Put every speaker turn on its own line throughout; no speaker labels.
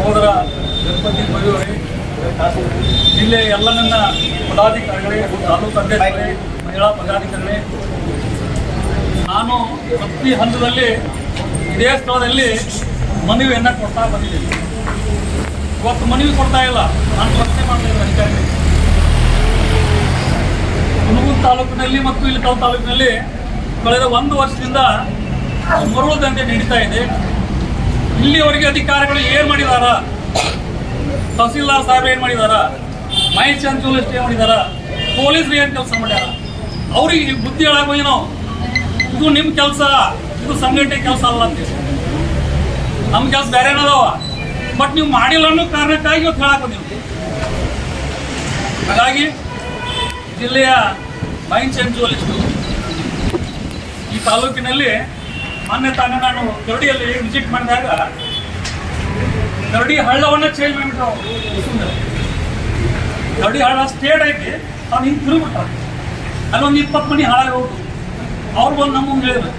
ಸಹೋದರ ಗಣಪತಿ ಮಯೂರಿ, ಜಿಲ್ಲೆ ಎಲ್ಲ ನನ್ನ ಪದಾಧಿಕಾರಿಗಳೇ, ತಾಲೂಕು ಅಧ್ಯಕ್ಷರೇ, ಮಹಿಳಾ ಪದಾಧಿಕಾರಿಗಳೇ. ನಾನು ಪ್ರತಿ ಹಂತದಲ್ಲಿ ಇದೇ ಸ್ಥಳದಲ್ಲಿ ಮನವಿಯನ್ನು ಕೊಡ್ತಾ ಬಂದಿದ್ದೀನಿ. ಇವತ್ತು ಮನವಿ ಕೊಡ್ತಾ ಇಲ್ಲ. ನಾನು ಪ್ರಶ್ನೆ ಮಾಡ್ತಾ ಅಧಿಕಾರಿ ಹುಣಗೂರು ತಾಲೂಕಿನಲ್ಲಿ ಮತ್ತು ಇಲ್ಲಿ ತಾಲೂಕಿನಲ್ಲಿ ಕಳೆದ ಒಂದು ವರ್ಷದಿಂದ ಮರಳು ದಂಧೆ ನಡೀತಾ ಇದೆ. ಇಲ್ಲಿವರೆಗೆ ಅಧಿಕಾರಿಗಳು ಏನು ಮಾಡಿದಾರ? ತಹಸೀಲ್ದಾರ್ ಸಾಹೇಬ್ ಏನು ಮಾಡಿದಾರ? ಮೈ ಚಂಚೂಲಿಸ್ಟ್ ಏನು ಮಾಡಿದಾರ? ಪೊಲೀಸ್ ಏನು ಕೆಲಸ ಮಾಡ್ಯಾರ? ಅವ್ರಿಗೆ ಬುದ್ಧಿ ಹೇಳಾಗೋ ಏನೋ? ಇದು ನಿಮ್ಮ ಕೆಲಸ, ಇದು ಸಂಘಟನೆ ಕೆಲಸ ಅಲ್ಲ ಅಂತ ನಮ್ಮ ಕೆಲಸ ಬೇರೆ ಏನದವ ಬಟ್ ನೀವು ಮಾಡಿಲ್ಲ ಅನ್ನೋ ಕಾರಣಕ್ಕಾಗಿ ಇವತ್ತು ಹೇಳಾಕ ನೀವು. ಹಾಗಾಗಿ ಜಿಲ್ಲೆಯ ಮೈನ್ ಸೆಂಚುವಲಿಸ್ಟು ಈ ತಾಲೂಕಿನಲ್ಲಿ ಮೊನ್ನೆ ತಾನೇ, ನಾನು ಕರಡಿಯಲ್ಲಿ ವಿಸಿಟ್ ಮಾಡಿದಾಗ ಕರಡಿ ಹಳ್ಳವನ್ನ ಚೇಂಜ್ ಮಾಡಿಬಿಟ್ಟು ಕರಡಿ ಹಳ್ಳ ಸ್ಟೇಟ್ ಐತಿ ಅವ್ನು ಹಿಂಗೆ ತಿರುಗಿಬಿಟ್ಟ ಅಲ್ಲೊಂದು ಇಪ್ಪತ್ತು ಮನಿ ಹಾಳಾಗಿ ಹೋಗ್ತು ಅವ್ರು ಬಂದು ನಮ್ಮ ಹೇಳಿದ್ರು.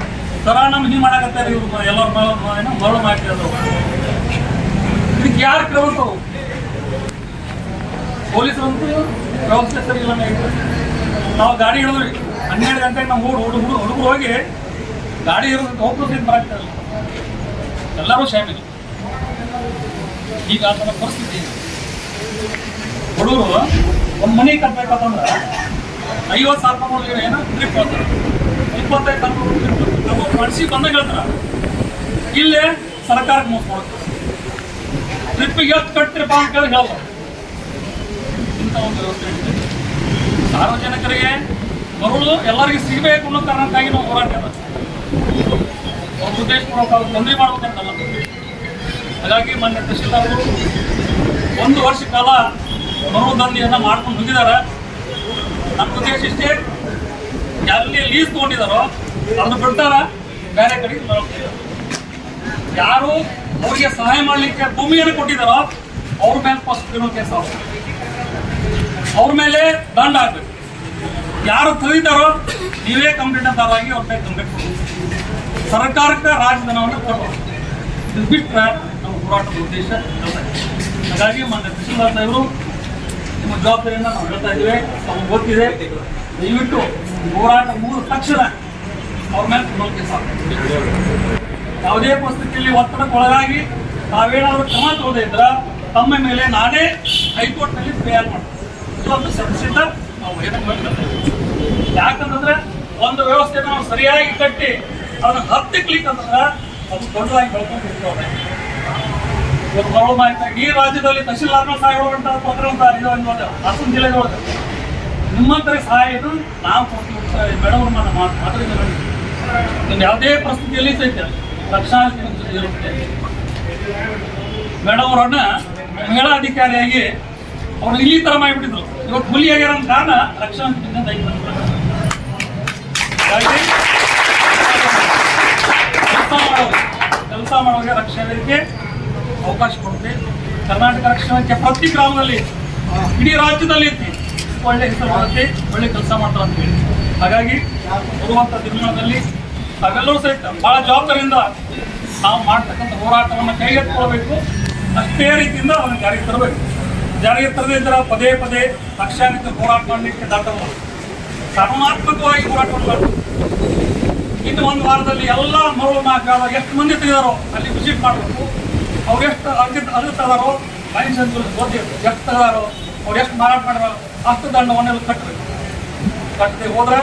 ಸರ, ನಮ್ಗೆ ಹಿಂಗೆ ಮಾಡಾಕತ್ತಾರೆ ಇವ್ರು, ಎಲ್ಲರ ಏನೋ ಮರಳು ಮಾಡ್ತಿದ್ರು ಇದಕ್ಕೆ ಯಾರು ಕ್ರಮ ಪೊಲೀಸರಂತೂ ವ್ಯವಸ್ಥೆ ಸರಿ ಇಲ್ಲ, ನಾವು ಗಾಡಿ ಹಿಡಿದ್ರಿ ಹನ್ನೆರಡು ಗಂಟೆಗೆ ನಮ್ಮ ಊರು ಹುಡುಗ ಹುಡುಗರು ಹೋಗಿ ಗಾಡಿ ಇರೋದಕ್ಕೆ ಹೋಗ್ಬೋದು ಬರಾಕ್ತಾ ಇಲ್ಲ ಎಲ್ಲರೂ ಶಾಮಿಲಿ ಈಗ ಆ ಥರ ಪರಿಸ್ಥಿತಿ. ಹುಡುಗರು ಒಂದು ಮನೆ ಕಟ್ಟಬೇಕಂತಂದ್ರೆ ಐವತ್ತು ಸಾವಿರ ರೂಪಾಯಿ ಏನೋ ಟ್ರಿಪ್ ಹೋಗ್ತಾರೆ. ಇಪ್ಪತ್ತೈದು ಸಾವಿರ ರೂಪಾಯಿ ನಾವು ಮನ್ಸಿಗೆ ಬಂದಾಗ ಹೇಳ್ತಾರೆ ಇಲ್ಲೇ ಸರ್ಕಾರಕ್ಕೆ ಮೋಸ ಮಾಡುತ್ತೆ ಟ್ರಿಪ್ಪಿಗೆ ಎಷ್ಟು ಕಟ್ಟಿರಪ್ಪ ಅಂತ ಕೇಳಿ ಹೇಳಲ್ಲ ಇಂಥ ಒಂದು ವ್ಯವಸ್ಥೆ. ಸಾರ್ವಜನಿಕರಿಗೆ ಮರಳು ಎಲ್ಲರಿಗೂ ಸಿಗಬೇಕು ಅನ್ನೋ ಕಾರಣಕ್ಕಾಗಿ ನಾವು ಹೋರಾಟ ಉದ್ದೇಶಪೂರ್ವಕ ತೊಂದರೆ ಮಾಡ್ಬೇಕಂತಲ್ಲ ಹಾಗಾಗಿ ಮೊನ್ನೆ ತಹಶೀಲ್ದಾರರು ಒಂದು ವರ್ಷ ಕಾಲ ಮರಳು ದಂಧೆಯನ್ನು ಮಾಡ್ಕೊಂಡು ಹೋಗಿದ್ದಾರೆ. ನಮ್ಮ ಉದ್ದೇಶ ಇಷ್ಟೇ ಎಲ್ಲಿ ಲೀಸ್ ತೊಗೊಂಡಿದ್ದಾರೋ ಅದನ್ನು ಬಿಡ್ತಾರ? ಬೇರೆ ಕಡೆಗೆ ಯಾರು ಅವರಿಗೆ ಸಹಾಯ ಮಾಡಲಿಕ್ಕೆ ಭೂಮಿಯನ್ನು ಕೊಟ್ಟಿದ್ದಾರೋ ಅವ್ರ ಮೇಲೆ ಫಸ್ಟ್ ಕೇಸ್ ಆಗ್ತದೆ ಅವ್ರ ಮೇಲೆ ದಂಡ ಆಗ್ಬೇಕು ಯಾರು ತಿಳಿದಾರೋ ನೀವೇ ಕಂಪ್ಲೇಂಟ್ ಅಂತಾರಾಗಿ ಅವ್ರ ಮೇಲೆ ಕಂಪ್ಲೇಂಟ್ ಕೊಡಬೇಕು. ಸರ್ಕಾರಕ್ಕೆ ರಾಜಧನವನ್ನು ಕೊಡಬೇಕು ಇದು ಬಿಟ್ಟರೆ ನಮ್ಮ ಹೋರಾಟದ ಉದ್ದೇಶ ಹಾಗಾಗಿ ಮಾನ್ಯ ಕೃಷ್ಣದಾಸ್ ನಿಮ್ಮ ಜವಾಬ್ದಾರಿಯನ್ನು ನಾವು ಹೇಳ್ತಾ ಇದ್ದೀವಿ. ಅವ್ರಿಗೆ ಗೊತ್ತಿದೆ, ದಯವಿಟ್ಟು ಹೋರಾಟ ಮೂರು ತಕ್ಷಣ ಅವ್ರ ಮೇಲೆ ಕ್ರಿಮಿನಲ್ ಸಾಕು ಯಾವುದೇ ಪರಿಸ್ಥಿತಿಯಲ್ಲಿ ಒತ್ತಡಕ್ಕೆ ಒಳಗಾಗಿ ತಾವೇನಾದರೂ ಕ್ರಮ ತಗೋದೇ ಇದ್ರ ತಮ್ಮ ಮೇಲೆ ನಾನೇ ಹೈಕೋರ್ಟ್ನಲ್ಲಿ ಪ್ರೇಯರ್ ಮಾಡ್ತೀನಿ. ಇದೊಂದು ಸಂಸಿದ್ಧ ನಾವು? ಯಾಕಂತಂದ್ರೆ ಒಂದು ವ್ಯವಸ್ಥೆ ನಾವು ಸರಿಯಾಗಿ ಕಟ್ಟಿ ಅದನ್ನ ಹತ್ತಿಕ್ಲಿಕ್ಕೆ ಅಂತಂದ್ರೆ ಅದು ದೊಡ್ಡದಾಗಿ ಬೆಳ್ಕೊಂಡು ಮರಳು ಮಾಹಿತಿ, ಈ ರಾಜ್ಯದಲ್ಲಿ ತಹಶೀಲ್ದಾರ್ನ ಸಹಾಯ ಒಳಗಂತ ಪತ್ರ ಅಂತ ಇದು ಒಂದು ಹಾಸನ ಜಿಲ್ಲೆದೊಳಗೆ ನಿಮ್ಮಂತರ ಸಹಾಯ ಇದು, ನಾವು ಮೇಡಮ್ ಮಾತು ಮಾತಾಡಿದ್ರೆ ಇನ್ನು ಯಾವುದೇ ಪರಿಸ್ಥಿತಿಯಲ್ಲಿ ಸಹಿತ ರಕ್ಷಣಾ ಇರುತ್ತೆ ಮೇಡಮ್ ಅವರನ್ನ ಮಹಿಳಾ ಅಧಿಕಾರಿಯಾಗಿ ಅವ್ರು ಇಲ್ಲಿ ತರ ಮಾಡಿಬಿಟ್ಟಿದ್ರು. ಇವತ್ತು ಹುಲಿ ಆಗ್ಯಾರ ಕಾರಣ ರಕ್ಷಣಾ ಸಿಬ್ಬಂದಿ ದಯವಿಟ್ಟು ಬಂದ್ಬಿಡ್ತಾರೆ. ಹಾಗಾಗಿ ಕೆಲಸ ಮಾಡೋರು ಕೆಲಸ ರಕ್ಷಣೆ ರಕ್ಷಣಾ ಅವಕಾಶ ಕೊಡುತ್ತೆ ಕರ್ನಾಟಕ ರಕ್ಷಣೆ ಪ್ರತಿ ಗ್ರಾಮದಲ್ಲಿ ಇಡೀ ರಾಜ್ಯದಲ್ಲಿ ಒಳ್ಳೆ ಹೆಸರು ಮಾಡುತ್ತೆ, ಒಳ್ಳೆ ಕೆಲಸ ಮಾಡ್ತಾರೆ ಅಂತ ಹೇಳಿ. ಹಾಗಾಗಿ ಬರುವಂಥ ದಿನಗಳಲ್ಲಿ ತಾವೆಲ್ಲರೂ ಸಹಿತ ಬಹಳ ಜವಾಬ್ದಾರಿಯಿಂದ ನಾವು ಮಾಡ್ತಕ್ಕಂಥ ಹೋರಾಟವನ್ನು ಕೈಗೆತ್ತಿಕೊಳ್ಬೇಕು ಅಷ್ಟೇ ರೀತಿಯಿಂದ ಅದನ್ನು ಜಾರಿಗೆ ತರಬೇಕು. ಜಾರಿಗೆ ತರದೇ ಇದ್ದರೆ ಪದೇ ಪದೇ ಲಕ್ಷಾಂತರ ಹೋರಾಟ ಮಾಡಲಿಕ್ಕೆ ದಾಟಬಹುದು. ಕಾನೂನಾತ್ಮಕವಾಗಿ ಹೋರಾಟ ಮಾಡಬೇಕು ಇನ್ನು ಒಂದು ವಾರದಲ್ಲಿ ಎಲ್ಲ ಮರಳು ಮಾಕಾಲ ಎಷ್ಟು ಮಂದಿ ತೆಗೆದಾರೋ ಅಲ್ಲಿ ವಿಸಿಟ್ ಮಾಡಬೇಕು. ಅವ್ರು ಎಷ್ಟು ಅರ್ಜಿ ಅರ್ಜಿ ತಗಾರೋ ಗೊತ್ತಿರುತ್ತೆ ಎಷ್ಟು ತಗಾರೋ ಅವ್ರು ಎಷ್ಟು ಮಾರಾಟ ಮಾಡ್ಯಾರೋ ಅಷ್ಟು ದಂಡವನ್ನೆಲ್ಲ ಕಟ್ಟಬೇಕು ಕಟ್ಟದೆ ಹೋದ್ರೆ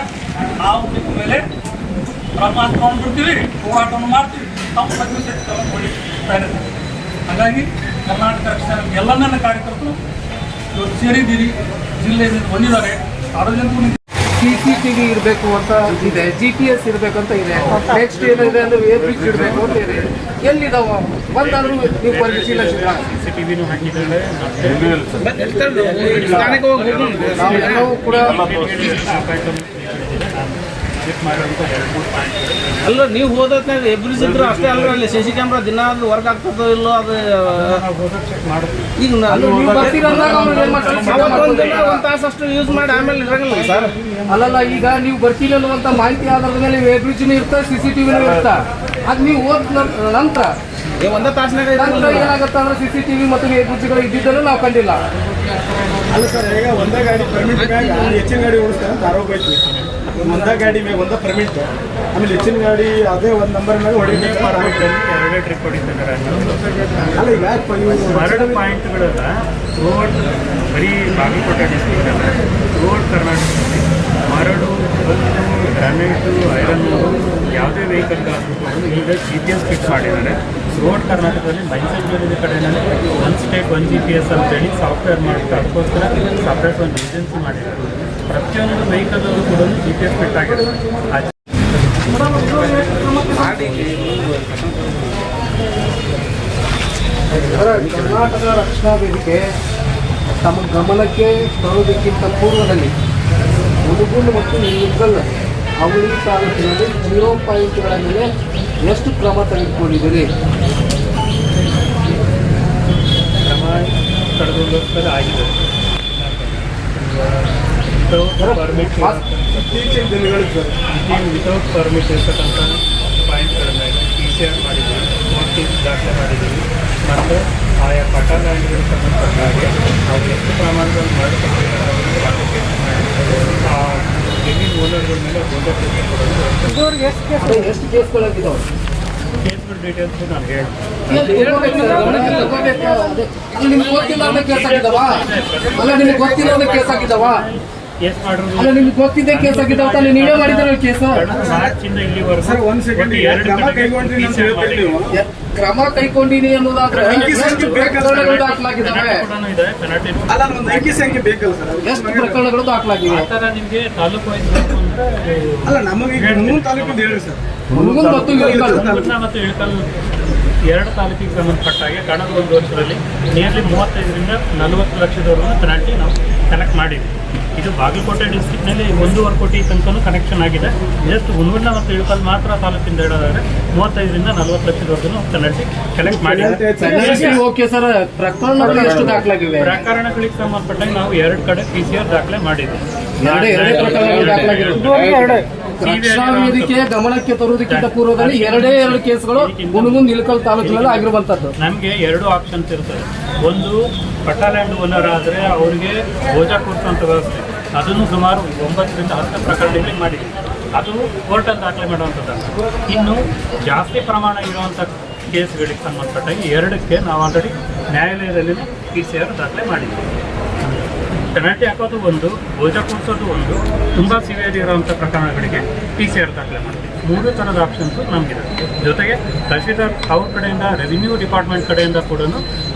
ನಾವು ನಿಮ್ಮ ಮೇಲೆ ಬ್ರಹ್ಮಾಸ್ತ್ರವನ್ನು ಬಿಡ್ತೀವಿ ಹೋರಾಟವನ್ನು ಮಾಡ್ತೀವಿ. ನಮ್ಮ ಪ್ರತಿನಿಧಿ ಹಾಗಾಗಿ ಕರ್ನಾಟಕ ರಕ್ಷಣೆ ಎಲ್ಲ ನನ್ನ ಕಾರ್ಯಕರ್ತರು ಇವತ್ತು ಸೇರಿದ್ದೀರಿ. ಜಿಲ್ಲೆಯಿಂದ ಬಂದಿದ್ದಾರೆ. ಸಾರ್ವಜನಿಕರು
ಸಿ ಸಿ ಟಿ ವಿ ಇರಬೇಕು ಅಂತ ಇದೆ. ಜಿ ಪಿ ಎಸ್ ಅಂತ ಇದೆ. ನೆಕ್ಸ್ಟ್ ಏನಿದೆ ಅಂದ್ರೆ ವೇರ್ ಬ್ರಿಡ್ಜ್ ಇಡಬೇಕು ಅಂತ ಇದೆ. ಎಲ್ಲಿದಾವ? ಬಂದಾದ್ರೂ ನೀವು ಪರಿಶೀಲ ನಾವು ಕೂಡ
ಅಲ್ಲ ನೀವು ಹೋದ್ನಾಗ ಎಬ್ರಿಸ್ ಇದ್ರು ಅಷ್ಟೇ ಅಲ್ಲ ಅಲ್ಲಿ ಸಿ ಸಿ ಕ್ಯಾಮ್ರಾ ದಿನ ಅದು ವರ್ಕ್ ಆಗ್ತದೋ ಇಲ್ಲೋ ಅದು ಈಗ
ಚೆಕ್?
ಅವತ್ತೊಂದ್ ದಿನ ತಾಸು ಅಷ್ಟು ಯೂಸ್ ಮಾಡಿ ಆಮೇಲೆ ಇರಂಗಿಲ್ಲ. ಸರ್.
ಅಲ್ಲಲ್ಲ ಈಗ ನೀವು ಬರ್ತೀನಿ ಅನ್ನುವಂತ ಮಾಹಿತಿ ಆಧಾರದ ಮೇಲೆ ಎಬ್ರಿಜ್ ಇರ್ತಾ ಸಿ ಸಿ ಟಿವಿನೂ ಇರ್ತಾ. ಅದು ನೀವು ಹೋದ ನಂತರ
ಏ ಒಂದೇ ತಾಸಿನಾಗ
ಏನಾಗುತ್ತೆ ಅಂದ್ರೆ ಸಿ ಸಿ ಟಿ ವಿ ಮತ್ತು ಎಬ್ರಿಜ್ಗಳು ಇದ್ದಿದ್ದನ್ನು ನಾವು ಕಂಡಿಲ್ಲ.
ಅಲ್ಲ ಸರ್ ಈಗ ಒಂದೇ ಗಾಡಿ ಪರ್ಮಿಟ್ ಹೆಚ್ಚಿನ ಗಾಡಿ ಓಡಿಸ್ತಾರೆ ಆರೋಪ ಐತಿ. ಒಂದೇ ಗಾಡಿ ಮೇಲೆ ಒಂದೇ ಪರ್ಮಿಟ್ ಆಮೇಲೆ ಹೆಚ್ಚಿನ ಗಾಡಿ ಅದೇ ಒಂದು ನಂಬರ್ ಮೇಲೆ ಹೊಡಿಬೇಕು.
ಎರಡೇ ಟ್ರಿಪ್ ಹೊಡಿತಿದ್ದಾರೆ
ಅಲ್ಲ ಈಗ
ಮರಳು ಪಾಯಿಂಟ್ಗಳೆಲ್ಲ ರೋಡ್ ಬರೀ ಬಾಗಲಕೋಟೆ ಡಿಸ್ಟಿಕ್ ಅಲ್ಲ ಥ್ರೂಔಟ್ ಕರ್ನಾಟಕದಲ್ಲಿ ಮರಳು ಕಲ್ಲು ಗ್ರಾನೈಟು ಐರನ್ನು ಯಾವುದೇ ವೆಹಿಕಲ್ಗಾಗಬೇಕು ಈಗ ಜಿ ಪಿ ಎಸ್ ಫಿಟ್ ಮಾಡಿದ್ದಾರೆ. ರೋಡ್ ಕರ್ನಾಟಕದಲ್ಲಿ ಮೈಸೂರಿನ ಕಡೆಯಲ್ಲಿ one state one G P S ಅಂತೇಳಿ ಸಾಫ್ಟ್ವೇರ್ ಮಾಡ್ತಾರೆ ಅದಕ್ಕೋಸ್ಕರ ಸಪ್ರೇಟ್ ಒಂದು ಏಜೆನ್ಸಿ ಮಾಡಿದ್ದಾರೆ ಪ್ರತಿಯೊಂದು ವೆಹಿಕಲ್ಲೂ ಕೂಡ ಜಿ ಪಿ ಎಸ್ ಫಿಟ್ ಆಗಿರುತ್ತೆ ಆ
ಕರ್ನಾಟಕ ರಕ್ಷಣಾ ವೇದಿಕೆ ತಮ್ಮ ಗಮನಕ್ಕೆ ತರುವುದಕ್ಕಿಂತ ಪೂರ್ವದಲ್ಲಿ ಹುಡುಗುಂಡು ಮತ್ತು ನಿಲ್ಗಲ್ ಅವಳಿ ತಾಲೂಕಿನಲ್ಲಿ ಜೀರೋ ಪಾಯಿಂಟ್ಗಳ ಮೇಲೆ ಎಷ್ಟು ಕ್ರಮ ತೆಗೆದುಕೊಂಡಿದ್ದೀರಿ?
ಕ್ರಮ ತಡೆದುಕೊಳ್ಳೋಸ್ಕರ ಆಗಿದೆ. ಪರ್ಮಿಟ್
ಇತ್ತೀಚಿನ ದಿನಗಳಲ್ಲಿ ಇತ್ತೀಚಿನ
ವಿತೌಟ್ ಪರ್ಮಿಟ್ ಇರ್ತಕ್ಕಂಥ ಪಾಯಿಂಟ್ಗಳ ಮೇಲೆ ಪಿ ಸಿ ಆರ್ ಮಾಡಿದ್ದೀವಿ ನೋಟಿಸ್ ದಾಖಲೆ ಮಾಡಿದ್ದೀವಿ ಮತ್ತು ಆಯಾ ಸಂಬಂಧಪಟ್ಟ ಹಾಗೆ ನಾವು ಎಷ್ಟು ಪ್ರಮಾಣದಲ್ಲಿ ಮಾಡಿಕೊಂಡಿದ್ದಾರೆ ಅವರಿಗೆ application ಮಾಡಿ ಆ ಜಮೀನು ಓನರ್ಗಳ ಮೇಲೆ ಕೊಡೋದು
ಅದೇ ಎಷ್ಟು ಕೇಸ್ಗಳಾಗಿದ್ದಾವೆ
ಕೇಸ್ಗಳ ಡೀಟೇಲ್ಸ್ ನಾನು ಹೇಳಿ
ಅಲ್ಲ ನಿಮ್ಗೆ ಗೊತ್ತಿಲ್ಲ ಕೇಸ್ ಆಗಿದ್ದಾವ ಅಲ್ಲ ನಿಮ್ಗೆ ಗೊತ್ತಿಲ್ಲ ಅಂತ ಕೇಸ್ ಆಗಿದ್ದಾವ
ಕೇಸ್ ಮಾಡಿರೋದು
ಅಲ್ಲ ನಿಮ್ಗೆ ಗೊತ್ತಿದ್ದೆ ಕೇಸ್ ಆಗಿದ್ದಾವ ತಾನೇ ನೀವೇ ಮಾಡಿದ್ರೆ ಕೇಸ್
ಕಳೆದ ಮಾರ್ಚಿಂದ ಇಲ್ಲಿವರೆಗೂ
ಸರ್ ಒಂದ್ ಸೆಕೆಂಡ್
ಎರಡು
ಕ್ರಮ
ಕಡೆಗೆ
ಕೈಗೊಂಡ್ರಿ ಅಂತ
PCR
ಹೇಳ್ತೀರಿ ನೀವು.
ಕ್ರಮ ಕೈಗೊಂಡಿನಿ ಅನ್ನೋದಾದ್ರೆ
ಅಂಕಿ ಸಂಖ್ಯೆ ಬೇಕಲ್ಲ?
ದಾಖಲಾಗಿದ್ದಾವೆ?
ಇದೆ ಪೆನಾಲ್ಟಿ
ಅಲ್ಲ ಒಂದು ಅಂಕಿ ಸಂಖ್ಯೆ ಬೇಕಲ್ಲ ಸರ್?
ಎಷ್ಟು ಪ್ರಕರಣಗಳು ದಾಖಲಾಗಿವೆ?
ಆ ಥರ ನಿಮಗೆ ತಾಲೂಕು ವೈಸ್
ಅಲ್ಲ ನಮಗೆ ಈಗ ಮೂರು ತಾಲೂಕು ಹೇಳಿ ಸರ್.
ಮತ್ತು ಇಳಕಲ್
ಮತ್ತು ಇಳಕಲ್ ಎರಡು ತಾಲೂಕಿಗೆ ಸಂಬಂಧಪಟ್ಟಾಗೆ ಕಳೆದ ಒಂದು ವರ್ಷದಲ್ಲಿ ನಿಯರ್ಲಿ ಮೂವತ್ತೈದರಿಂದ ನಲವತ್ತು ಲಕ್ಷದವರೆಗೂ ಪೆನಾಲ್ಟಿ ನಾವು ಕಲೆಕ್ಟ್ ಮಾಡಿದ್ವಿ. ಇದು ಬಾಗಲಕೋಟೆ ಡಿಸ್ಟ್ರಿಕ್ಟ್ನಲ್ಲಿ ಒಂದೂವರೆ ಕೋಟಿ ತನಕನೂ ಕನೆಕ್ಷನ್ ಆಗಿದೆ. ಜಸ್ಟ್ ಹುಣಗುಂಡ ಮತ್ತು ಇಳಕಲ್ ಮಾತ್ರ ತಾಲೂಕಿಂದ ಹೇಳೋದಾದ್ರೆ ಮೂವತ್ತೈದರಿಂದ ನಲವತ್ತು ಲಕ್ಷದವರೆಗೂ ಪೆನಲ್ಟಿ ಕಲೆಕ್ಟ್
ಮಾಡಿ.
ಪ್ರಕರಣಗಳಿಗೆ ಸಂಬಂಧಪಟ್ಟಂಗೆ ನಾವು ಎರಡು ಕಡೆ ಪಿ ಸಿ ಆರ್ ದಾಖಲೆ ಮಾಡಿದ್ವಿ.
ರಕ್ಷಣಾ ವೇದಿಕೆ ಗಮನಕ್ಕೆ ತರುವುದಕ್ಕಿಂತ ಪೂರ್ವದಲ್ಲಿ ಎರಡೇ ಎರಡು ಕೇಸ್ಗಳು ಮುಂದೆ ಇಳಕಲ್ ತಾಲೂಕಿನಲ್ಲಿ ಆಗಿರುವಂತದ್ದು
ನಮಗೆ ಎರಡು ಆಪ್ಷನ್ಸ್ ಇರ್ತದೆ ಒಂದು ಪಟ್ಟಾಲ್ಯಾಂಡ್ ಓನರ್ ಆದರೆ ಅವರಿಗೆ ಓಜಾ ಕೊಡ್ತಂತ ವ್ಯವಸ್ಥೆ. ಅದನ್ನು ಸುಮಾರು ಒಂಬತ್ತರಿಂದ ಹತ್ತು ಪ್ರಕರಣಗಳಿಗೆ ಮಾಡಿದೆ ಅದು ಕೋರ್ಟಲ್ಲಿ ದಾಖಲೆ ಮಾಡುವಂಥದ್ದು ಇನ್ನು ಜಾಸ್ತಿ ಪ್ರಮಾಣ ಇರುವಂತ ಕೇಸ್ಗಳಿಗೆ ಸಂಬಂಧಪಟ್ಟಾಗಿ ಎರಡಕ್ಕೆ ನಾವು ಆಲ್ರೆಡಿ ನ್ಯಾಯಾಲಯದಲ್ಲಿ ಪಿ ಸಿ ಆರ್ ದಾಖಲೆ ಮಾಡಿದ್ವಿ. ಪೆನಾಲ್ಟಿ ಹಾಕೋದು ಒಂದು ಬೋಜ ಕೂರಿಸೋದು ಒಂದು ತುಂಬ ಸಿವಿಯರ್ ಇರೋವಂಥ ಪ್ರಕರಣಗಳಿಗೆ ಪಿ ಸಿ ಆರ್ ದಾಖಲೆ ಮಾಡ್ತೀವಿ. ಮೂರು ಥರದ ಆಪ್ಷನ್ಸು ನಮಗಿದೆ ಜೊತೆಗೆ ತಹಶೀಲ್ದಾರ್ ಅವ್ರ ಕಡೆಯಿಂದ ರೆವಿನ್ಯೂ ಡಿಪಾರ್ಟ್ಮೆಂಟ್ ಕಡೆಯಿಂದ ಕೂಡ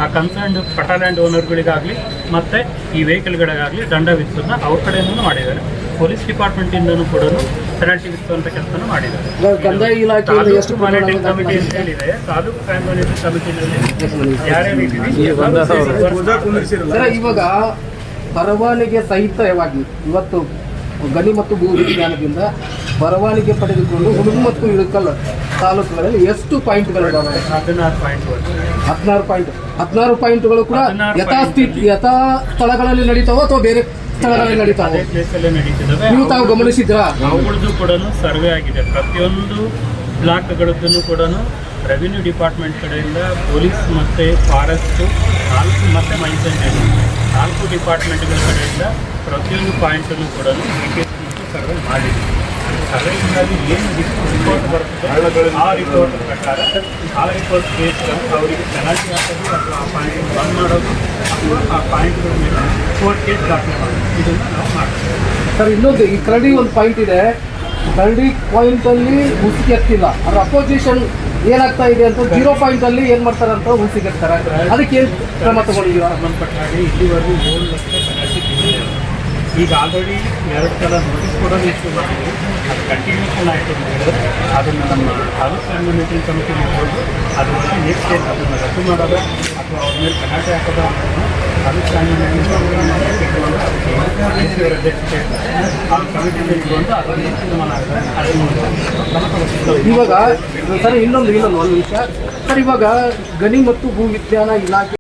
ಆ ಕನ್ಸರ್ನ್ಡ್ ಪಟಾಲ್ಯಾಂಡ್ ಓನರ್ಗಳಿಗಾಗಲಿ ಮತ್ತು ಈ ವೆಹಿಕಲ್ಗಳಿಗಾಗಲಿ ದಂಡ ವಿಧಿಸೋದನ್ನ ಅವ್ರ ಕಡೆಯಿಂದನೂ ಮಾಡಿದ್ದಾರೆ. ಪೊಲೀಸ್ ಡಿಪಾರ್ಟ್ಮೆಂಟಿಂದನೂ ಕೂಡ ಪೆನಾಲ್ಟಿ ವಿಧಿಸುವಂಥ ಕೆಲಸನೂ ಮಾಡಿದ್ದಾರೆ. ತಾಲೂಕು ಮಾನಿಟರಿಂಗ್ ಕಮಿಟಿ ಅಂತ? ಹೇಳಿದೆ ತಾಲೂಕು ಕ್ರೈಮ್ ಮಾನಿಟರಿಂಗ್ ಕಮಿಟಿನಲ್ಲಿ
ಯಾರೇ ಇವಾಗ ಪರವಾನಿಗೆ ಸಹಿತವಾಗಿ ಇವತ್ತು ಗಣಿ ಮತ್ತು ಭೂ ವಿಜ್ಞಾನದಿಂದ ಪರವಾನಿಗೆ ಪಡೆದುಕೊಂಡು ಹುಡುಗ ಮತ್ತು ಇಳಕಲ್ ತಾಲೂಕುಗಳಲ್ಲಿ ಎಷ್ಟು ಪಾಯಿಂಟ್ಗಳಿದ್ದಾವೆ
ಹದಿನಾರು ಪಾಯಿಂಟ್
ಹದಿನಾರು ಪಾಯಿಂಟ್. ಹದಿನಾರು ಪಾಯಿಂಟ್ಗಳು ಕೂಡ ಯಥಾಸ್ಥಿತಿ ಯಥಾ ಸ್ಥಳಗಳಲ್ಲಿ ನಡೀತಾವೋ ಅಥವಾ ಬೇರೆ ಸ್ಥಳಗಳಲ್ಲಿ ನಡೀತಾವೆ? ನೀವು ತಾವು ಗಮನಿಸಿದ್ರಾ?
ಅವುಗಳದ್ದು ಕೂಡ ಸರ್ವೆ ಆಗಿದೆ. ಪ್ರತಿಯೊಂದು ಬ್ಲಾಕ್ಗಳದ್ದು ಕೂಡ ರೆವಿನ್ಯೂ ಡಿಪಾರ್ಟ್ಮೆಂಟ್ ಕಡೆಯಿಂದ ಪೊಲೀಸ್ ಮತ್ತೆ ಫಾರೆಸ್ಟು ಮತ್ತು ಮೈಸೂರು. ನಾಲ್ಕು ಡಿಪಾರ್ಟ್ಮೆಂಟ್ಗಳ ಕಡೆಯಿಂದ ಪ್ರತಿಯೊಂದು ಪಾಯಿಂಟನ್ನು ಕೂಡ ಸರ್ವೆ ಮಾಡಿದ್ದೀವಿ ಸರ್ವೆಯಿಂದಾಗಿ ಏನು ರಿಪೋರ್ಟ್ ಬರ್ತದೆ ಆ ರಿಪೋರ್ಟ್ ಪ್ರಕಾರ ಆ ರಿಪೋರ್ಟ್ ಬೇಸ್ ಅವರಿಗೆ ಪೆನಾಲ್ಟಿ ಹಾಕೋದು ಅಥವಾ ಆ ಪಾಯಿಂಟ್ ಬಂದ್ ಮಾಡೋದು ಅಥವಾ ಆ ಪಾಯಿಂಟ್ಗಳ ಮೇಲೆ ಕೋರ್ಟ್ ಕೇಸ್ ದಾಖಲೆ ಮಾಡೋದು. ಇದನ್ನು ನಾವು ಮಾಡ್ತೀವಿ.
ಸರ್, ಇನ್ನೊಂದು, ಈ ಕರಡಿ ಒಂದು ಪಾಯಿಂಟ್ ಇದೆ. ಕರಡಿ ಪಾಯಿಂಟಲ್ಲಿ ಅಲ್ಲಿ ಹತ್ತಿಲ್ಲ ಅದರ ಅಪೋಸಿಷನ್ ಏನಾಗ್ತಾ ಇದೆ ಅಂತ ಜೀರೋ ಪಾಯಿಂಟ್ ಅಲ್ಲಿ ಏನ್ ಮಾಡ್ತಾರೆ ಅಂತ ಹುಸಿಗಿರ್ತಾರೆ ಅದಕ್ಕೆ ಏನ್ ಕ್ರಮ ತಗೊಂಡಿದ್ದೀರಾ?
ಸಂಬಂಧಪಟ್ಟ ಹಾಗೆ ಇಲ್ಲಿವರೆಗೂ ಏಳು ಲಕ್ಷ ಈಗ ಆಲ್ರೆಡಿ ಎರಡು ಸಲ ನೋಟಿಸ್ ಕೊಡೋದು ಇಶ್ಯೂ ಮಾಡಿದ್ವಿ ಕಂಟಿನ್ಯೂಷನ್ ಆಯಿತು ಹೇಳಿದ್ರೆ ಅದನ್ನು ನಮ್ಮ ತಾಲೂಕು ಕಮ್ಯುನಿಟಿ ಕಮಿಟಿ ಮಾಡ್ಬೋದು ಅದು ನೆಕ್ಸ್ಟ್ ಏನು ಅದನ್ನು ರದ್ದು ಮಾಡೋದು ಅಥವಾ ಅವ್ರ ಮೇಲೆ ಪೆನಾಲ್ಟಿ ಹಾಕೋದು ತಾಲೂಕು ಕಮ್ಯುನಿಟಿ ಇಟ್ಕೊಂಡು ಅದಕ್ಕೆ.
ಇವಾಗ, ಸರ್, ಇನ್ನೊಂದು ಇನ್ನೊಂದು, ಒಂದು ವಿಷಯ ಸರ್, ಇವಾಗ ಗಣಿ ಮತ್ತು ಭೂ ವಿಜ್ಞಾನ ಇಲಾಖೆ